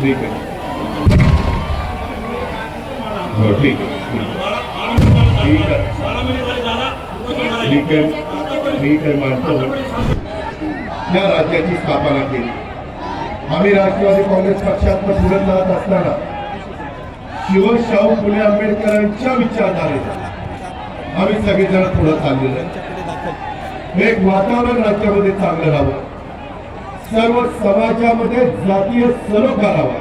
ठीक आहे. हो ठीक आहे. ठीक आहे. ठीक आहे. ठीक आहे मानतो. या राज्याची स्थापना केली. आम्ही राष्ट्रवादी काँग्रेस पक्षात पुढे जात असताना शिव शाहू फुले आंबेडकरांच्या विचारधारेत आम्ही सगळेजण पुढे चाललेलो आहे. एक वातावरण राज्यामध्ये चांगलं राहावं. सर्व समाजामध्ये जातीय सलोखा करावा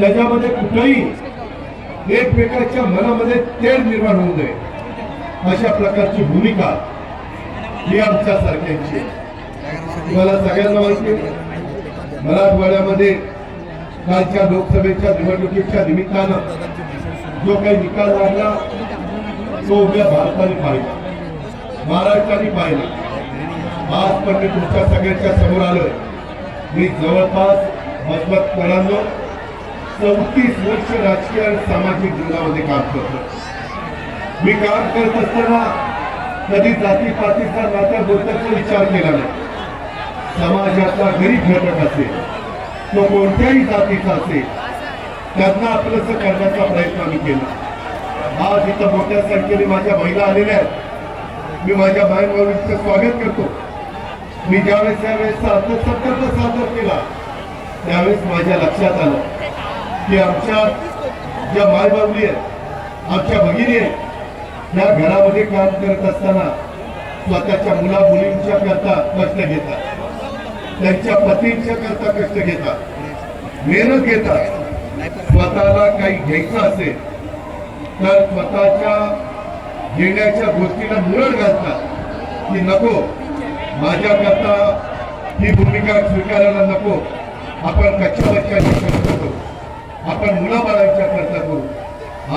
त्याच्यामध्ये कुठेही एकमेकाच्या मनामध्ये तेढ निर्माण होऊ नये. अशा प्रकारची भूमिका ही आमच्या सारख्यांची तुम्हाला मला सगळ्यांना माहिती मराठवाड्यामध्ये कालच्या लोकसभेच्या निवडणुकीच्या निमित्तानं जो काही निकाल लागला तो उद्या भारताने पाहिला. महाराष्ट्राने पाहिला. आज पण मी तुमच्या सगळ्यांच्या समोर आलोय. मी जवळपास मजबत मजबतपणानं चौतीस वर्ष राजकीय आणि सामाजिक जीवनामध्ये काम करतो मी काम करत असताना कधी जाती पातीचा नात्या बोलताचा विचार केला नाही. समाजातला गरीब घटक असेल तो कोणत्याही जातीचा असेल त्यांना आपलंसं करण्याचा प्रयत्न आम्ही केला. आज इथं मोठ्या संख्येने माझ्या महिला आलेल्या आहेत. मी माझ्या बहिणीचं स्वागत करतो. मी ज्यावेळेस यावेळेस अर्थसंकल्प सादर केला त्यावेळेस माझ्या लक्षात आलं की आमच्या ज्या मायबावली आहेत आमच्या भगिनी आहेत त्या घरामध्ये काम करत असताना स्वतःच्या मुला मुलींच्या करता कष्ट घेतात. त्यांच्या पतींच्या करता कष्ट घेतात. मेहनत घेतात. स्वतःला काही घ्यायचं असेल तर स्वतःच्या घेण्याच्या गोष्टीला मुरड घालतात. की नको माझ्याकरता ही भूमिका स्वीकारायला नको. आपण कच्च्या बच्च्याची करता करू आपण मुलाबाळांच्या करता करू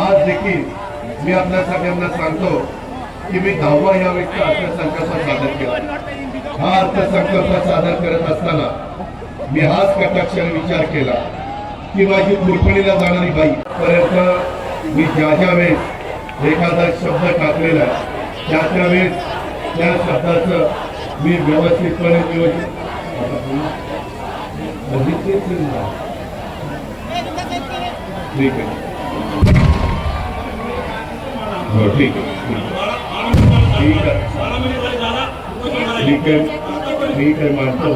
आज देखील मी आपल्या सगळ्यांना सांगतो की मी दहावा या वेळेचा अर्थसंकल्प सादर केला. हा अर्थसंकल्प सादर करत असताना मी हाच कटाक्षाने विचार केला की माझी कुरपणीला जाणारी बाई पर्यंत मी ज्या ज्या वेळेस एखादा शब्द टाकलेला आहे त्या त्या वेळेस त्या शब्दाचं मी व्यवस्थितपणे. ठीक आहे हो ठीक आहे ठीक आहे ठीक आहे ठीक आहे मानतो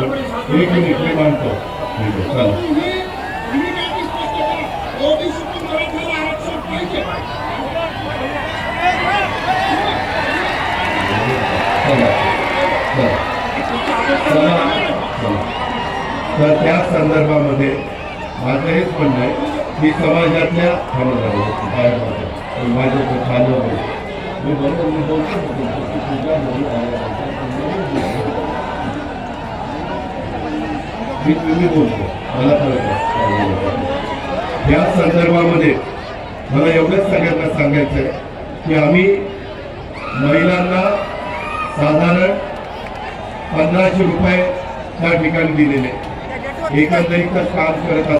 एक मिनिट मी मानतो ठीक आहे चला तर त्या संदर्भामध्ये माझं हेच म्हणणं आहे की समाजातल्या थांबणार बाहेर माझ्या माझ्या खालं मी बरोबर मी बोलतो. मी तुम्ही बोलतो. मला कळतं या संदर्भामध्ये मला एवढंच सगळ्यांना सांगायचं आहे की आम्ही महिलांना साधारण पंधराशे रुपये त्या ठिकाणी दिलेले. एकंदरीतच काम करत